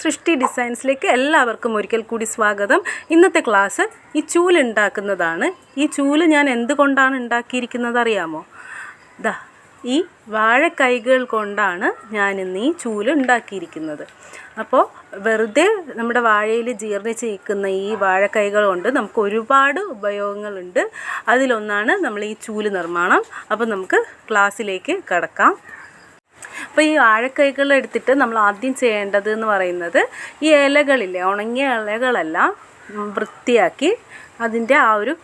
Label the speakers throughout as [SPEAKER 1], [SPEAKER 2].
[SPEAKER 1] സൃഷ്ടി ഡിസൈൻസിലേക്ക് എല്ലാവർക്കും ഒരിക്കൽ കൂടി സ്വാഗതം. ഇന്നത്തെ ക്ലാസ് ഈ ചൂൽ ഉണ്ടാക്കുന്നതാണ്. ഈ ചൂൽ ഞാൻ എന്തുകൊണ്ടാണ് ഉണ്ടാക്കിയിരിക്കുന്നത് അറിയാമോ? ദാ ഈ വാഴക്കൈകൾ കൊണ്ടാണ് ഞാൻ ഇന്ന് ഈ ചൂൽ ഉണ്ടാക്കിയിരിക്കുന്നത്. അപ്പോൾ വെറുതെ നമ്മുടെ വാഴയിൽ ജീർണിച്ച് നിൽക്കുന്ന ഈ വാഴക്കൈകൾ കൊണ്ട് നമുക്ക് ഒരുപാട് ഉപയോഗങ്ങളുണ്ട്. അതിലൊന്നാണ് നമ്മൾ ഈ ചൂൽ നിർമ്മാണം. അപ്പോൾ നമുക്ക് ക്ലാസ്സിലേക്ക് കടക്കാം. അപ്പോൾ ഈ വാഴക്കൈകൾ എടുത്തിട്ട് നമ്മൾ ആദ്യം ചെയ്യേണ്ടത് എന്ന് പറയുന്നത് ഈ ഇലകളില്ലേ ഉണങ്ങിയ ഇലകളെല്ലാം വൃത്തിയാക്കി അതിന്റെ ആ ഒരു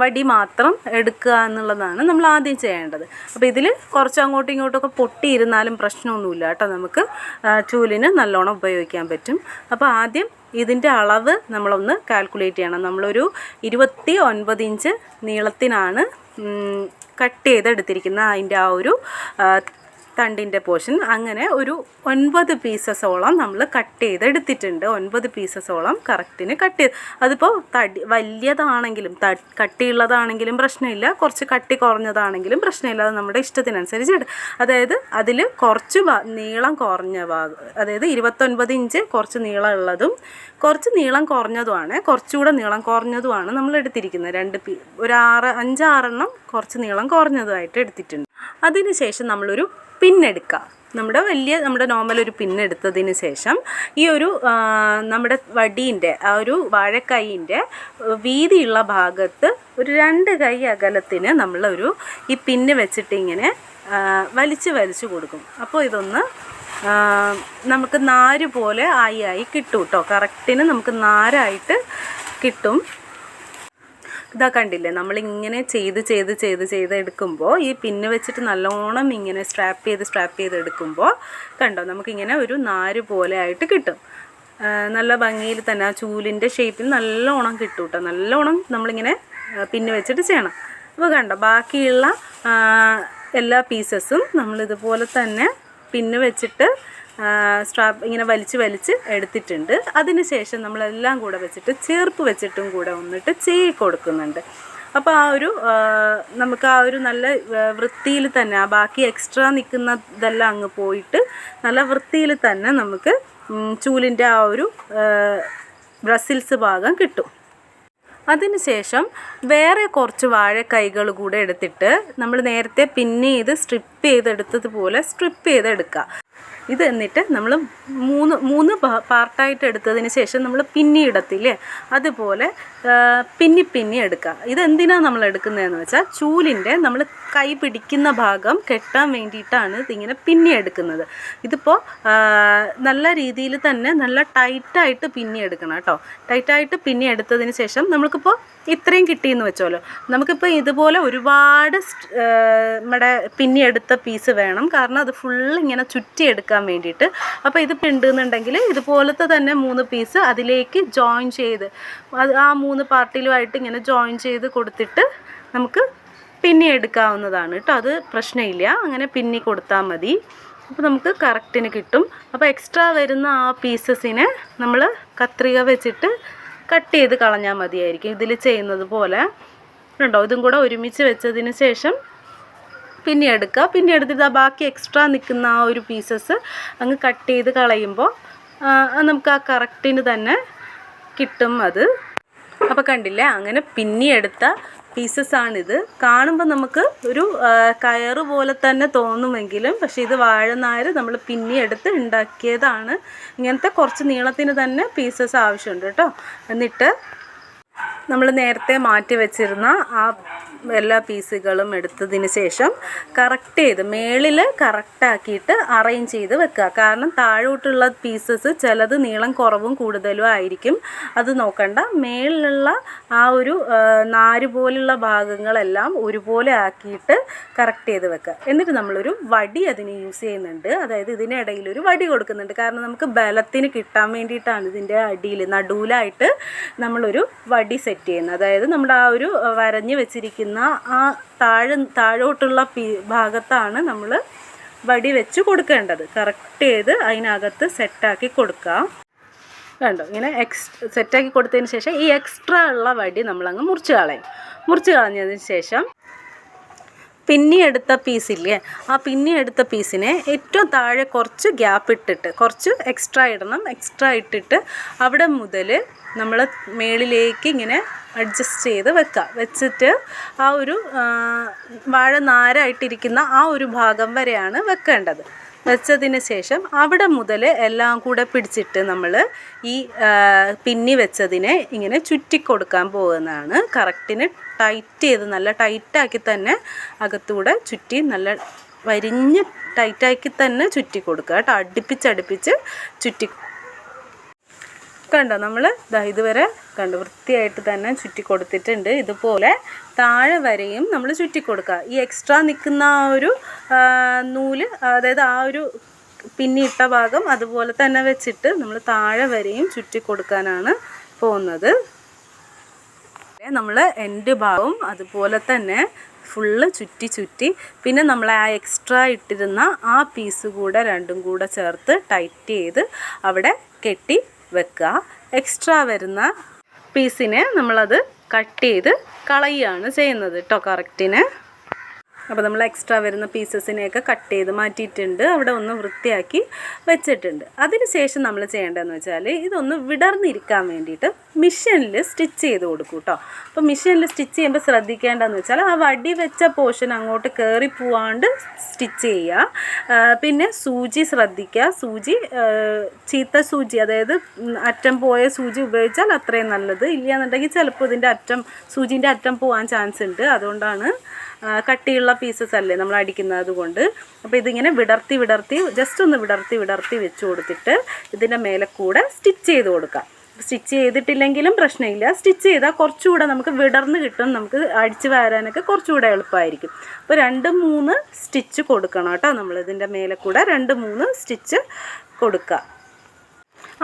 [SPEAKER 1] വടി മാത്രം എടുക്കുക എന്നുള്ളതാണ് നമ്മൾ ആദ്യം ചെയ്യേണ്ടത്. അപ്പോൾ ഇതിൽ കുറച്ച് അങ്ങോട്ടും ഇങ്ങോട്ടൊക്കെ പൊട്ടിയിരുന്നാലും പ്രശ്നമൊന്നുമില്ല കേട്ടോ നമുക്ക്. ചൂലിന് നല്ലോണം ഉപയോഗിക്കാൻ പറ്റും. അപ്പോൾ ആദ്യം ഇതിന്റെ അളവ് നമ്മളൊന്ന് കാൽക്കുലേറ്റ് ചെയ്യണം. നമ്മളൊരു ഇരുപത്തി ഒൻപത് ഇഞ്ച് നീളത്തിനാണ് കട്ട് ചെയ്തെടുത്തിരിക്കുന്ന അതിന്റെ ആ ഒരു തണ്ടിന്റെ പോർഷൻ അങ്ങനെ ഒരു ഒൻപത് പീസസോളം നമ്മൾ കട്ട് ചെയ്തെടുത്തിട്ടുണ്ട്. ഒൻപത് പീസസോളം കറക്റ്റിന് കട്ട് ചെയ്ത്. അതിപ്പോൾ തടി വലിയതാണെങ്കിലും ത കട്ടിയുള്ളതാണെങ്കിലും പ്രശ്നമില്ല. കുറച്ച് കട്ടി കുറഞ്ഞതാണെങ്കിലും പ്രശ്നമില്ല. അത് നമ്മുടെ ഇഷ്ടത്തിനനുസരിച്ച് അതായത് അതിൽ കുറച്ച് നീളം കുറഞ്ഞ ഭാഗം അതായത് ഇരുപത്തൊൻപത് ഇഞ്ച് കുറച്ച് നീളമുള്ളതും കുറച്ച് നീളം കുറഞ്ഞതുമാണ് കുറച്ചുകൂടെ നീളം കുറഞ്ഞതുമാണ് നമ്മൾ എടുത്തിരിക്കുന്നത്. രണ്ട് പീ ഒരു ആറ് അഞ്ചാറെണ്ണം കുറച്ച് നീളം കുറഞ്ഞതുമായിട്ട് എടുത്തിട്ടുണ്ട്. അതിനുശേഷം നമ്മളൊരു പിന്നെടുക്കുക. നമ്മുടെ വലിയ നമ്മുടെ നോർമൽ ഒരു പിന്നെടുത്തതിന് ശേഷം ഈ ഒരു നമ്മുടെ വടീന്റെ ആ ഒരു വാഴക്കൈന്റെ വീതിയുള്ള ഭാഗത്ത് ഒരു രണ്ട് കൈ അകലത്തിന് നമ്മളൊരു ഈ പിന്ന് വെച്ചിട്ട് ഇങ്ങനെ വലിച്ച് വലിച്ച് കൊടുക്കും. അപ്പോൾ ഇതൊന്ന് നമുക്ക് നാര് പോലെ ആയി ആയി കിട്ടും കേട്ടോ കറക്റ്റിന് നമുക്ക് നാരായിട്ട് കിട്ടും. ഇതാ കണ്ടില്ലേ? നമ്മളിങ്ങനെ ചെയ്ത് ചെയ്ത് ചെയ്ത് ചെയ്ത് എടുക്കുമ്പോൾ ഈ പിന്നെ വെച്ചിട്ട് നല്ലോണം ഇങ്ങനെ സ്ട്രാപ്പ് ചെയ്ത് സ്ട്രാപ്പ് ചെയ്ത് എടുക്കുമ്പോൾ കണ്ടോ? നമുക്കിങ്ങനെ ഒരു നാര് പോലെ ആയിട്ട് കിട്ടും. നല്ല ഭംഗിയിൽ തന്നെ ആ ചൂലിന്റെ ഷേപ്പിൽ നല്ലോണം കിട്ടും കേട്ടോ നല്ലോണം നമ്മളിങ്ങനെ പിന്നെ വെച്ചിട്ട് ചെയ്യണം. അപ്പോൾ കണ്ടോ? ബാക്കിയുള്ള എല്ലാ പീസസും നമ്മളിതുപോലെ തന്നെ പിന്നെ വെച്ചിട്ട് സ്ട്രാപ്പ് ഇങ്ങനെ വലിച്ച് വലിച്ച് എടുത്തിട്ടുണ്ട്. അതിന് ശേഷം നമ്മളെല്ലാം കൂടെ വെച്ചിട്ട് ചേർപ്പ് വെച്ചിട്ടും കൂടെ വന്നിട്ട് ചെയ്യി കൊടുക്കുന്നുണ്ട്. അപ്പോൾ ആ ഒരു നമുക്ക് ആ ഒരു നല്ല വൃത്തിയിൽ തന്നെ ആ ബാക്കി എക്സ്ട്രാ നിൽക്കുന്നതെല്ലാം അങ്ങ് പോയിട്ട് നല്ല വൃത്തിയിൽ തന്നെ നമുക്ക് ചൂലിന്റെ ആ ഒരു ബ്രസിൽസ് ഭാഗം കിട്ടും. അതിനുശേഷം വേറെ കുറച്ച് വാഴക്കൈകൾ കൂടെ എടുത്തിട്ട് നമ്മൾ നേരത്തെ പിന്നെ ചെയ്ത് സ്ട്രിപ്പ് ചെയ്തെടുത്തതുപോലെ സ്ട്രിപ്പ് ചെയ്തെടുക്കുക. ഇത് എന്നിട്ട് നമ്മൾ മൂന്ന് മൂന്ന് പാർട്ടായിട്ട് എടുത്തതിന് ശേഷം നമ്മൾ പിന്നി ഇടത്തില്ലേ അതുപോലെ പിന്നി പിന്നി എടുക്കുക. ഇതെന്തിനാണ് നമ്മൾ എടുക്കുന്നതെന്ന് വെച്ചാൽ ചൂലിന്റെ നമ്മൾ കൈ പിടിക്കുന്ന ഭാഗം കെട്ടാൻ വേണ്ടിയിട്ടാണ് ഇതിങ്ങനെ പിന്നി എടുക്കുന്നത്. ഇതിപ്പോൾ നല്ല രീതിയിൽ തന്നെ നല്ല ടൈറ്റായിട്ട് പിന്നി എടുക്കണം കേട്ടോ. ടൈറ്റായിട്ട് പിന്നി എടുത്തതിന് ശേഷം നമുക്കിപ്പോൾ ഇത്രയും കിട്ടിയെന്ന് വെച്ചോലോ. നമുക്കിപ്പോൾ ഇതുപോലെ ഒരുപാട് നമ്മുടെ പിന്നി എടുത്ത പീസ് വേണം. കാരണം അത് ഫുൾ ഇങ്ങനെ ചുറ്റി എടുക്കാൻ വേണ്ടിയിട്ട്. അപ്പോൾ ഇത് ഉണ്ടെന്നുണ്ടെങ്കിൽ ഇതുപോലത്തെ തന്നെ മൂന്ന് പീസ് അതിലേക്ക് ജോയിൻ ചെയ്ത് അത് ആ മൂന്ന് പാർട്ടിയിലുമായിട്ട് ഇങ്ങനെ ജോയിൻ ചെയ്ത് കൊടുത്തിട്ട് നമുക്ക് പിന്നി എടുക്കാവുന്നതാണ് കേട്ടോ അത് പ്രശ്നമില്ല. അങ്ങനെ പിന്നി കൊടുത്താൽ മതി. അപ്പോൾ നമുക്ക് കറക്റ്റിന് കിട്ടും. അപ്പോൾ എക്സ്ട്രാ വരുന്ന ആ പീസസിനെ നമ്മൾ കത്രിക വെച്ചിട്ട് കട്ട് ചെയ്ത് കളഞ്ഞാൽ മതിയായിരിക്കും. ഇതിൽ ചെയ്യുന്നത് പോലെ. ഉണ്ടോ ഇതും കൂടെ ഒരുമിച്ച് വെച്ചതിന് ശേഷം പിന്നെ എടുക്കുക. പിന്നെ എടുത്തിട്ട് ബാക്കി എക്സ്ട്രാ നിൽക്കുന്ന ആ ഒരു പീസസ് അങ്ങ് കട്ട് ചെയ്ത് കളയുമ്പോൾ നമുക്ക് ആ കറക്റ്റിന് തന്നെ കിട്ടും അത്. അപ്പോൾ കണ്ടില്ലേ? അങ്ങനെ പിന്നെ എടുത്ത പീസസ് ആണിത്. കാണുമ്പോൾ നമുക്ക് ഒരു കയറ് പോലെ തന്നെ തോന്നുമെങ്കിലും പക്ഷേ ഇത് വാഴനാര് നമ്മൾ പിന്നെ എടുത്ത് ഉണ്ടാക്കിയതാണ്. ഇങ്ങനത്തെ കുറച്ച് നീളത്തിന് തന്നെ പീസസ് ആവശ്യമുണ്ട് കേട്ടോ. എന്നിട്ട് നമ്മൾ നേരത്തെ മാറ്റി വെച്ചിരുന്ന ആ എല്ലാ പീസുകളും എടുത്തതിന് ശേഷം കറക്റ്റ് ചെയ്ത് മേളിൽ കറക്റ്റാക്കിയിട്ട് അറേഞ്ച് ചെയ്ത് വെക്കുക. കാരണം താഴോട്ടുള്ള പീസസ് ചിലത് നീളം കുറവും കൂടുതലും ആയിരിക്കും. അത് നോക്കണ്ട. മേളിലുള്ള ആ ഒരു നാര് പോലുള്ള ഭാഗങ്ങളെല്ലാം ഒരുപോലെ ആക്കിയിട്ട് കറക്റ്റ് ചെയ്ത് വെക്കുക. എന്നിട്ട് നമ്മളൊരു വടി അതിന് യൂസ് ചെയ്യുന്നുണ്ട്. അതായത് ഇതിനിടയിൽ ഒരു വടി കൊടുക്കുന്നുണ്ട്. കാരണം നമുക്ക് ബലത്തിന് കിട്ടാൻ വേണ്ടിയിട്ടാണ് ഇതിന്റെ അടിയിൽ നടുവിലായിട്ട് നമ്മളൊരു വടി സെറ്റ് ചെയ്യുന്നത്. അതായത് നമ്മുടെ ആ ഒരു വരഞ്ഞ് വെച്ചിരിക്കുന്ന ആ താഴെ താഴോട്ടുള്ള പീ ഭാഗത്താണ് നമ്മൾ വടി വെച്ച് കൊടുക്കേണ്ടത്. കറക്റ്റ് ചെയ്ത് അതിനകത്ത് സെറ്റാക്കി കൊടുക്കാം. കണ്ടോ? ഇങ്ങനെ എക്സ് സെറ്റാക്കി കൊടുത്തതിന് ശേഷം ഈ എക്സ്ട്രാ ഉള്ള വടി നമ്മളങ്ങ് മുറിച്ച് കളയും. മുറിച്ച് കളഞ്ഞതിന് ശേഷം പിന്നി എടുത്ത പീസില്ലേ ആ പിന്നി എടുത്ത പീസിനെ ഏറ്റവും താഴെ കുറച്ച് ഗ്യാപ്പ് ഇട്ടിട്ട് കുറച്ച് എക്സ്ട്രാ ഇടണം എക്സ്ട്രാ ഇട്ടിട്ട് അവിടെ മുതൽ നമ്മൾ മേളിലേക്ക് ഇങ്ങനെ അഡ്ജസ്റ്റ് ചെയ്ത് വെക്കുക. വെച്ചിട്ട് ആ ഒരു വാഴ നാരായിട്ടിരിക്കുന്ന ആ ഒരു ഭാഗം വരെയാണ് വെക്കേണ്ടത്. വെച്ചതിന് ശേഷം അവിടെ മുതൽ എല്ലാം കൂടെ പിടിച്ചിട്ട് നമ്മൾ ഈ പിന്നി വെച്ചതിനെ ഇങ്ങനെ ചുറ്റിക്കൊടുക്കാൻ പോകുന്നതാണ് കറക്റ്റിന് ടൈറ്റ് ചെയ്ത് നല്ല ടൈറ്റാക്കി തന്നെ അകത്തൂടെ ചുറ്റി നല്ല വരിഞ്ഞ് ടൈറ്റാക്കി തന്നെ ചുറ്റി കൊടുക്കുക കേട്ടോ? അടുപ്പിച്ചടുപ്പിച്ച് ചുറ്റി കണ്ടോ? നമ്മൾ ഇതുവരെ കണ്ടു. വൃത്തിയായിട്ട് തന്നെ ചുറ്റി കൊടുത്തിട്ടുണ്ട്. ഇതുപോലെ താഴെ വരെയും നമ്മൾ ചുറ്റി കൊടുക്കുക ഈ എക്സ്ട്രാ നിൽക്കുന്ന ആ ഒരു നൂൽ അതായത് ആ ഒരു പിന്നിട്ട ഭാഗം അതുപോലെ തന്നെ വെച്ചിട്ട് നമ്മൾ താഴെ വരെയും ചുറ്റി കൊടുക്കാനാണ് പോകുന്നത്. നമ്മൾ എൻഡ് ഭാഗവും അതുപോലെ തന്നെ ഫുള്ള് ചുറ്റി ചുറ്റി. പിന്നെ നമ്മൾ ആ എക്സ്ട്രാ ഇട്ടിരുന്ന ആ പീസ് കൂടെ രണ്ടും കൂടെ ചേർത്ത് ടൈറ്റ് ചെയ്ത് അവിടെ കെട്ടി വെക്കുക. എക്സ്ട്രാ വരുന്ന പീസിനെ നമ്മളത് കട്ട് ചെയ്ത് കളയുകയാണ് ചെയ്യുന്നത് കേട്ടോ കറക്റ്റിന് അപ്പോൾ നമ്മൾ എക്സ്ട്രാ വരുന്ന പീസസിനെയൊക്കെ കട്ട് ചെയ്ത് മാറ്റിയിട്ടുണ്ട്. അവിടെ ഒന്ന് വൃത്തിയാക്കി വെച്ചിട്ടുണ്ട്. അതിന് ശേഷം നമ്മൾ ചെയ്യേണ്ടതെന്ന് വെച്ചാൽ ഇതൊന്ന് വിടർന്നിരിക്കാൻ വേണ്ടിയിട്ട് മിഷനിൽ സ്റ്റിച്ച് ചെയ്ത് കൊടുക്കും കേട്ടോ അപ്പോൾ മിഷനിൽ സ്റ്റിച്ച് ചെയ്യുമ്പോൾ ശ്രദ്ധിക്കേണ്ടതെന്ന് വെച്ചാൽ ആ വടി വെച്ച പോർഷൻ അങ്ങോട്ട് കയറി പോവാണ്ട് സ്റ്റിച്ച് ചെയ്യുക. പിന്നെ സൂചി ശ്രദ്ധിക്കുക. സൂചി ചീത്ത സൂചി അതായത് അറ്റം പോയ സൂചി ഉപയോഗിച്ചാൽ അത്രയും നല്ലത്. എന്നുണ്ടെങ്കിൽ ചിലപ്പോൾ ഇതിന്റെ അറ്റം സൂചിന്റെ അറ്റം പോകാൻ ചാൻസ് ഉണ്ട്. അതുകൊണ്ടാണ് കട്ടിയുള്ള പീസസ് അല്ലേ നമ്മൾ അടിക്കുന്നത് കൊണ്ട്. അപ്പോൾ ഇതിങ്ങനെ വിടർത്തി വിടർത്തി ജസ്റ്റ് ഒന്ന് വിടർത്തി വിടർത്തി വെച്ച് കൊടുത്തിട്ട് ഇതിന്റെ മേലെ കൂടെ സ്റ്റിച്ച് ചെയ്ത് കൊടുക്കാം. സ്റ്റിച്ച് ചെയ്തിട്ടില്ലെങ്കിലും പ്രശ്നമില്ല. സ്റ്റിച്ച് ചെയ്താൽ കുറച്ചുകൂടെ നമുക്ക് വിടർന്ന് കിട്ടും. നമുക്ക് അടിച്ച് വരാനൊക്കെ കുറച്ചുകൂടെ എളുപ്പമായിരിക്കും. അപ്പോൾ രണ്ട് മൂന്ന് സ്റ്റിച്ച് കൊടുക്കണം കേട്ടോ നമ്മൾ ഇതിന്റെ മേലെ കൂടെ. രണ്ട് മൂന്ന് സ്റ്റിച്ച് കൊടുക്കുക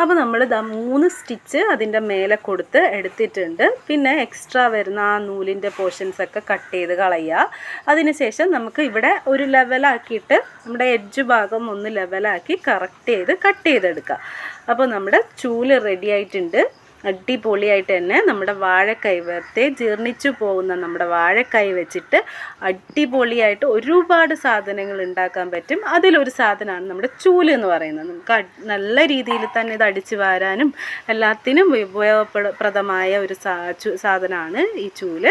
[SPEAKER 1] അപ്പോൾ നമ്മൾ ദാ മൂന്ന് സ്റ്റിച്ച് അതിന്റെ മേലെ കൊടുത്ത് എടുത്തിട്ടുണ്ട്. പിന്നെ എക്സ്ട്രാ വരുന്ന ആ നൂലിന്റെ പോർഷൻസ് ഒക്കെ കട്ട് ചെയ്ത് കളയുക അതിനുശേഷം നമുക്ക് ഇവിടെ ഒരു ലെവലാക്കിയിട്ട് നമ്മുടെ എഡ്ജ് ഭാഗം ഒന്ന് ലെവലാക്കി കറക്റ്റ് ചെയ്ത് കട്ട് ചെയ്തെടുക്കുക അപ്പോൾ നമ്മുടെ ചൂൽ റെഡി ആയിട്ടുണ്ട്. അടിപൊളിയായിട്ട് തന്നെ നമ്മുടെ വാഴക്കൈ വെറുതെ ജീർണിച്ചു പോകുന്ന നമ്മുടെ വാഴക്കൈ വെച്ചിട്ട് അടിപൊളിയായിട്ട് ഒരുപാട് സാധനങ്ങൾ ഉണ്ടാക്കാൻ പറ്റും. അതിലൊരു സാധനമാണ് നമ്മുടെ ചൂൽ എന്ന് പറയുന്നത്. നമുക്ക് നല്ല രീതിയിൽ തന്നെ ഇത് അടിച്ചു വാരാനും എല്ലാത്തിനും ഉപയോഗപ്രദമായ ഒരു സാധനമാണ് ഈ ചൂൽ.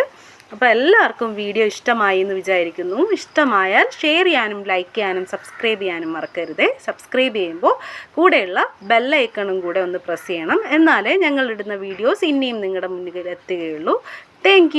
[SPEAKER 1] അപ്പോൾ എല്ലാവർക്കും വീഡിയോ ഇഷ്ടമായി എന്ന് വിചാരിക്കുന്നു. ഇഷ്ടമായാൽ ഷെയർ ചെയ്യാനും ലൈക്ക് ചെയ്യാനും സബ്സ്ക്രൈബ് ചെയ്യാനും മറക്കരുത്. സബ്സ്ക്രൈബ് ചെയ്യുമ്പോൾ കൂടെയുള്ള ബെല്ലൈക്കണും കൂടെ ഒന്ന് പ്രസ് ചെയ്യണം. എന്നാലേ ഞങ്ങളിടുന്ന വീഡിയോസ് ഇനിയും നിങ്ങളുടെ മുന്നിൽ എത്തുകയുള്ളൂ. താങ്ക്